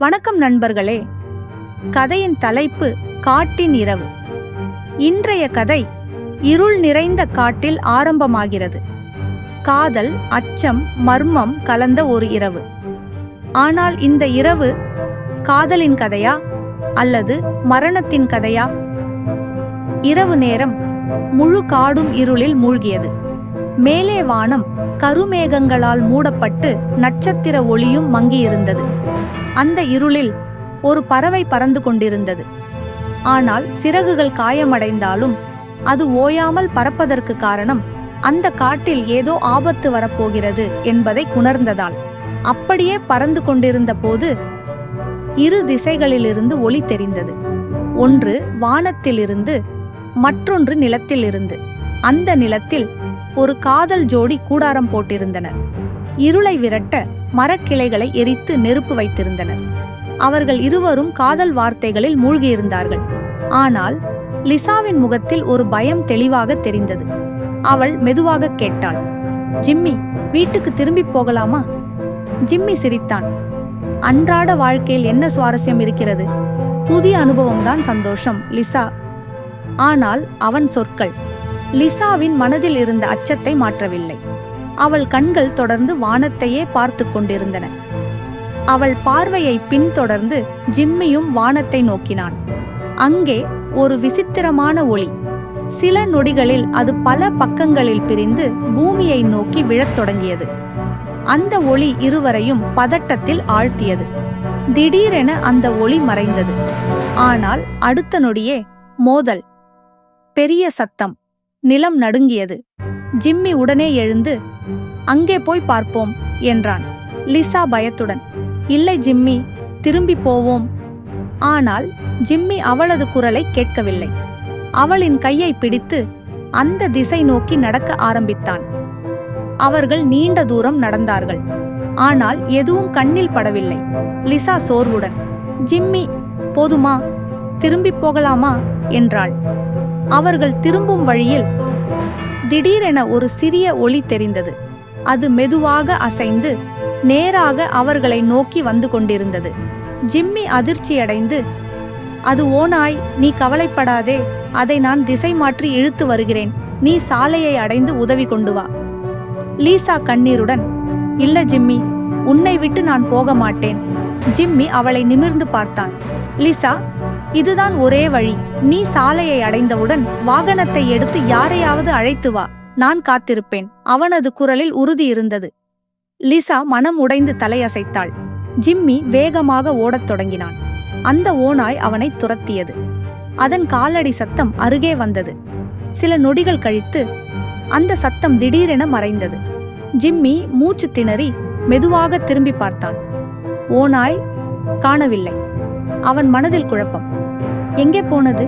வணக்கம் நண்பர்களே. கதையின் தலைப்பு காட்டின் இரவு. இன்றைய கதை இருள் நிறைந்த காட்டில் ஆரம்பமாகிறது. காதல் அச்சம் மர்மம் கலந்த ஒரு இரவு. ஆனால் இந்த இரவு காதலின் கதையா அல்லது மரணத்தின் கதையா? இரவு நேரம் முழு காடும் இருளில் மூழ்கியது. மேலே வானம் கருமேகங்களால் மூடப்பட்டு நட்சத்திர ஒளியும் மங்கியிருந்தது. அந்த இருளில் ஒரு பறவை பறந்து கொண்டிருந்தது. ஆனால் சிறகுகள் காயமடைந்தாலும் அது ஓயாமல் பறப்பதற்கு காரணம் அந்த காட்டில் ஏதோ ஆபத்து வரப்போகிறது என்பதை உணர்ந்ததால் அப்படியே பறந்து கொண்டிருந்த போது இரு திசைகளிலிருந்து ஒளி தெரிந்தது. ஒன்று வானத்திலிருந்து மற்றொன்று நிலத்திலிருந்து. அந்த நிலத்தில் ஒரு காதல் ஜோடி கூடாரம் போட்டிருந்தனர் இருளை விரட்ட மரக்கிளைகளை எரித்து நெருப்பு வைத்திருந்தனர். அவர்கள் இருவரும் காதல் வார்த்தைகளில் மூழ்கியிருந்தார்கள். ஆனால் லிசாவின் முகத்தில் ஒரு பயம் தெளிவாக தெரிந்தது. அவள் மெதுவாக கேட்டாள் ஜிம்மி வீட்டுக்கு திரும்பி போகலாமா? ஜிம்மி சிரித்தான் அன்றாட வாழ்க்கையில் என்ன சுவாரஸ்யம் இருக்கிறது? புதிய அனுபவம்தான் சந்தோஷம் லிசா. ஆனால் அவன் சொற்கள் லிசாவின் மனதில் இருந்த அச்சத்தை மாற்றவில்லை. அவள் கண்கள் தொடர்ந்து வானத்தையே பார்த்து கொண்டிருந்தன. அவள் பார்வையை பின்தொடர்ந்து ஜிம்மியும் வானத்தை நோக்கினான். அங்கே ஒரு விசித்திரமான ஒளி. சில நொடிகளில் அது பல பக்கங்களில் பிரிந்து பூமியை நோக்கி விழத் தொடங்கியது. அந்த ஒளி இருவரையும் பதட்டத்தில் ஆழ்த்தியது. திடீரென அந்த ஒளி மறைந்தது. ஆனால் அடுத்த நொடியே மோதல். பெரிய சத்தம். நிலம் நடுங்கியது. ஜிம்மி உடனே எழுந்து அங்கே போய் பார்ப்போம் என்றான். லிசா பயத்துடன் இல்லை ஜிம்மி திரும்பி போவோம். ஆனால் ஜிம்மி அவளது குரலை கேட்கவில்லை. அவளின் கையை பிடித்து அந்த திசை நோக்கி நடக்க ஆரம்பித்தான். அவர்கள் நீண்ட தூரம் நடந்தார்கள். ஆனால் எதுவும் கண்ணில் படவில்லை. லிசா சோர்வுடன் ஜிம்மி போதுமா? திரும்பி போகலாமா? என்றாள். அவர்கள் திரும்பும் வழியில் திடீரென ஒரு சிறிய ஒளி தெரிந்தது. அது மெதுவாக அசைந்து நேராக அவர்களை நோக்கி வந்து கொண்டிருந்தது. ஜிம்மி அதிர்ச்சியடைந்து அது ஓனாய் நீ கவலைப்படாதே அதை நான் திசை மாற்றி இழுத்து வருகிறேன். நீ சாலையை அடைந்து உதவி கொண்டு வா. லீசா கண்ணீருடன் இல்ல ஜிம்மி உன்னை விட்டு நான் போக மாட்டேன். ஜிம்மி அவளை நிமிர்ந்து பார்த்தான். லிசா இதுதான் ஒரே வழி. நீ சாலையை அடைந்தவுடன் வாகனத்தை எடுத்து யாரையாவது அழைத்து வா. நான் காத்திருப்பேன். அவனது குரலில் உறுதி இருந்தது. லிசா மனம் உடைந்து தலையசைத்தாள். ஜிம்மி வேகமாக ஓடத் தொடங்கினான். அந்த ஓநாய் அவனை துரத்தியது. அதன் காலடி சத்தம் அருகே வந்தது. சில நொடிகள் கழித்து அந்த சத்தம் திடீரென மறைந்தது. ஜிம்மி மூச்சு திணறி மெதுவாக திரும்பி பார்த்தான். ஓநாய் காணவில்லை. அவன் மனதில் குழப்பம். எங்கே போனது?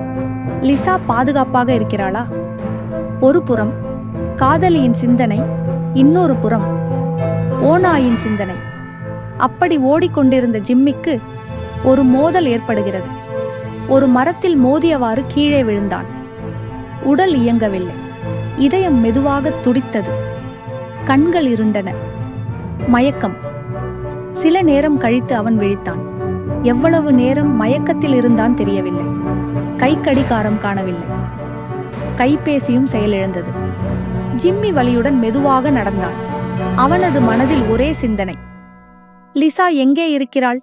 லிசா பாதுகாப்பாக இருக்கிறாளா? ஒரு புறம் காதலியின் சிந்தனை இன்னொரு புறம். ஓநாயின் சிந்தனை. அப்படி ஓடிக்கொண்டிருந்த ஜிம்மிக்கு ஒரு மோதல் ஏற்படுகிறது. ஒரு மரத்தில் மோதியவாறு கீழே விழுந்தான். உடல் இயங்கவில்லை. இதயம் மெதுவாக துடித்தது. கண்கள் இருண்டன. மயக்கம். சில நேரம் கழித்து அவன் விழித்தான். எவ்வளவு நேரம் மயக்கத்தில் இருந்தான் தெரியவில்லை. கை கடிகாரம் காணவில்லை. கைபேசியும் செயலிழந்தது. ஜிம்மி வலியுடன் மெதுவாக நடந்தான். அவனது மனதில் ஒரே சிந்தனை. லிசா எங்கே இருக்கிறாள்?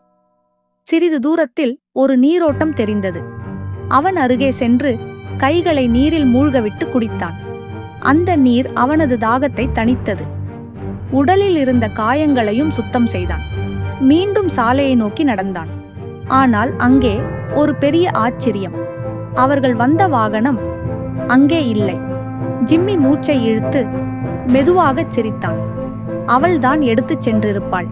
சிறிது தூரத்தில் ஒரு நீரோட்டம் தெரிந்தது. அவன் அருகே சென்று கைகளை நீரில் மூழ்கவிட்டு குடித்தான். அந்த நீர் அவனது தாகத்தை தணித்தது. உடலில் இருந்த காயங்களையும் சுத்தம் செய்தான். மீண்டும் சாலையை நோக்கி நடந்தான். ஆனால் அங்கே ஒரு பெரிய ஆச்சரியம். அவர்கள் வந்த வாகனம் அங்கே இல்லை. ஜிம்மி மூச்சை இழுத்து மெதுவாகச் சிரித்தான். அவள்தான் எடுத்துச் சென்றிருப்பாள்.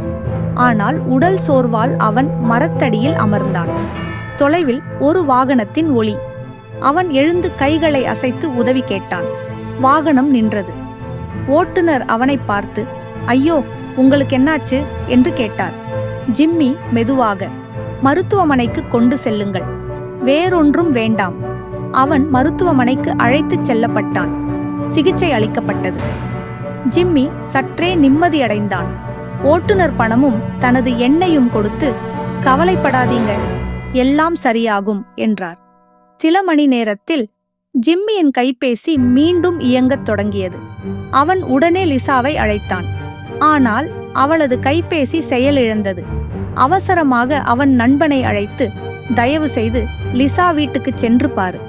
ஆனால் உடல் சோர்வால் அவன் மரத்தடியில் அமர்ந்தான். தொலைவில் ஒரு வாகனத்தின் ஒளி. அவன் எழுந்து கைகளை அசைத்து உதவி கேட்டான். வாகனம் நின்றது. ஓட்டுநர் அவனை பார்த்து ஐயோ உங்களுக்கு என்னாச்சு? என்று கேட்டார். ஜிம்மி மெதுவாக மருத்துவமனைக்கு கொண்டு செல்லுங்கள். வேறொன்றும் வேண்டாம். அவன் மருத்துவமனைக்கு அழைத்துச் செல்லப்பட்டான். சிகிச்சை அளிக்கப்பட்டது. ஜிம்மி சற்றே நிம்மதியடைந்தான் ஓட்டுநர் பணமும் தனது எண்ணையும் கொடுத்து கவலைப்படாதீங்க எல்லாம் சரியாகும் என்றார். சில மணி நேரத்தில் ஜிம்மியின் கைபேசி மீண்டும் இயங்கத் தொடங்கியது. அவன் உடனே லிசாவை அழைத்தான். ஆனால் அவளது கைபேசி செயலிழந்தது. அவசரமாக அவன் நண்பனை அழைத்து தயவு செய்து லிசா வீட்டுக்கு சென்று பாரு.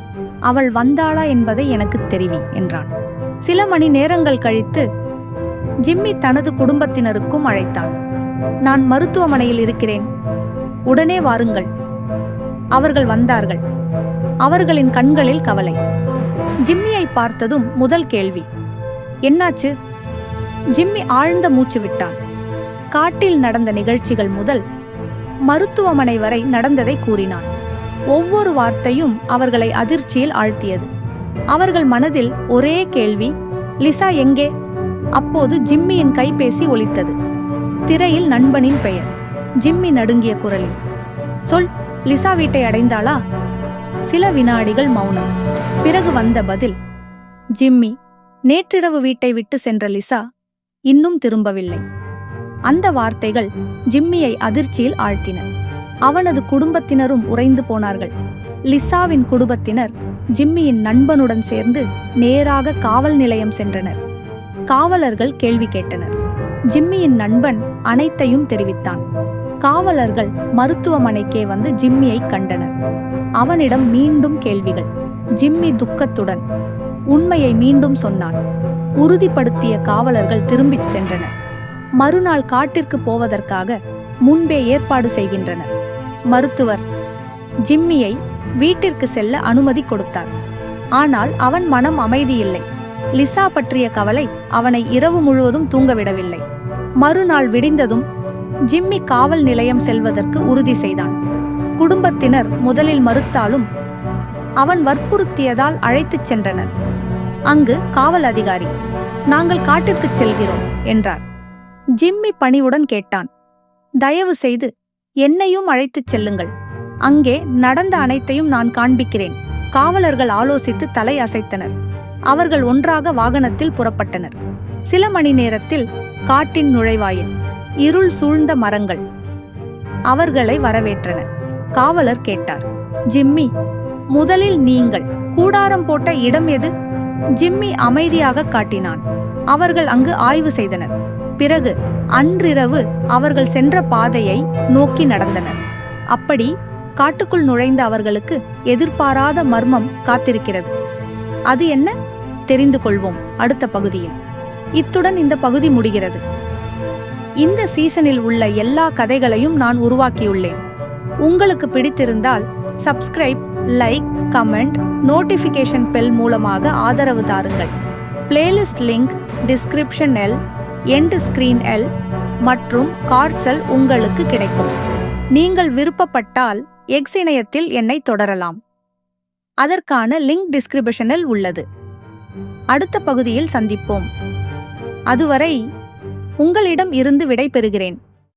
அவள் வந்தாளா என்பதை எனக்கு தெரிவி என்றான். சில மணி நேரங்கள் கழித்து ஜிம்மி தனது குடும்பத்தினருக்கும் அழைத்தான். நான் மருத்துவமனையில் இருக்கிறேன். உடனே வாருங்கள். அவர்கள் வந்தார்கள். அவர்களின் கண்களில் கவலை. ஜிம்மியை பார்த்ததும் முதல் கேள்வி என்னாச்சு? ஜிம்மி ஆழ்ந்த மூச்சு விட்டான். காட்டில் நடந்த நிகழ்ச்சிகள் முதல் மருத்துவமனை வரை நடந்ததை கூறினான். ஒவ்வொரு வார்த்தையும் அவர்களை அதிர்ச்சியில் ஆழ்த்தியது. அவர்கள் மனதில் ஒரே கேள்வி லிசா எங்கே? அப்போது ஜிம்மியின் கைபேசி ஒலித்தது. திரையில் நண்பனின் பெயர் ஜிம்மி நடுங்கிய குரலில் சொல் லிசா வீட்டை அடைந்தாளா? சில வினாடிகள் மௌனம். பிறகு வந்த பதில் ஜிம்மி நேற்றிரவு வீட்டை விட்டு சென்ற லிசா இன்னும் திரும்பவில்லை. அந்த வார்த்தைகள் ஜிம்மியை அதிர்ச்சியில் ஆழ்த்தின. அவனது குடும்பத்தினரும் உறைந்து போனார்கள். லிசாவின் குடும்பத்தினர் ஜிம்மியின் நண்பனுடன் சேர்ந்து நேராக காவல் நிலையம் சென்றனர். காவலர்கள் கேள்வி கேட்டனர். ஜிம்மியின் நண்பன் அனைத்தையும் தெரிவித்தான். காவலர்கள் மருத்துவமனைக்கே வந்து ஜிம்மியை கண்டனர். அவனிடம் மீண்டும் கேள்விகள். ஜிம்மி துக்கத்துடன் உண்மையை மீண்டும் சொன்னான். உறுதிப்படுத்திய காவலர்கள் திரும்பிச் சென்றனர். மறுநாள் காட்டிற்கு போவதற்காக முன்பே ஏற்பாடு செய்கின்றனர். மருத்துவர் ஜிம்மியை வீட்டிற்கு செல்ல அனுமதி கொடுத்தார். ஆனால் அவன் மனம் அமைதியில்லை. லிசா பற்றிய கவலை அவனை இரவு முழுவதும் தூங்கவிடவில்லை. மறுநாள் விடிந்ததும் ஜிம்மி காவல் நிலையம் செல்வதற்கு உறுதி செய்தான். குடும்பத்தினர் முதலில் மறுத்தாலும் அவன் வற்புறுத்தியதால் அழைத்துச் சென்றனர். அங்கு காவல் அதிகாரி நாங்கள் காட்டிற்குச் செல்கிறோம் என்றார். ஜிம்மி பணிவுடன் கேட்டான். தயவு செய்து என்னையும் அழைத்துச் செல்லுங்கள். அங்கே நடந்த அனைத்தையும் நான் காண்பிக்கிறேன். காவலர்கள் ஆலோசித்து தலை அசைத்தனர் அவர்கள் ஒன்றாக வாகனத்தில் புறப்பட்டனர். சில மணி நேரத்தில் காட்டின் நுழைவாயில் இருள் சூழ்ந்த மரங்கள் அவர்களை வரவேற்றன. காவலர் கேட்டார் ஜிம்மி முதலில் நீங்கள் கூடாரம் போட்ட இடம் எது? ஜிம்மி அமைதியாக காட்டினான். அவர்கள் அங்கு ஆய்வு செய்தனர். பிறகு அன்றிரவு அவர்கள் சென்ற பாதையை நோக்கி நடந்தனர். அப்படி காட்டுக்குள் நுழைந்த அவர்களுக்கு எதிர்பாராத மர்மம் காத்திருக்கிறது. அது என்ன? தெரிந்து கொள்வோம். அடுத்த பகுதியில். இத்துடன் இந்த பகுதி முடிகிறது. இந்த சீசனில் உள்ள எல்லா கதைகளையும் நான் உருவாக்கியுள்ளேன். உங்களுக்கு பிடித்திருந்தால் subscribe like comment notification bell மூலமாக ஆதரவு தாருங்கள். பிளேலிஸ்ட் லிங்க் டிஸ்கிரிப்ஷன் எல் எண்ட் ஸ்கிரீன் எல் மற்றும் கார்ட்ஸல் உங்களுக்கு கிடைக்கும். நீங்கள் விருப்பப்பட்டால் எக்ஸ் இணையத்தில் என்னை தொடரலாம். அதற்கான லிங்க் டிஸ்கிரிப்ஷனில் உள்ளது. அடுத்த பகுதியில் சந்திப்போம். அதுவரை உங்களிடம் இருந்து விடை பெறுகிறேன்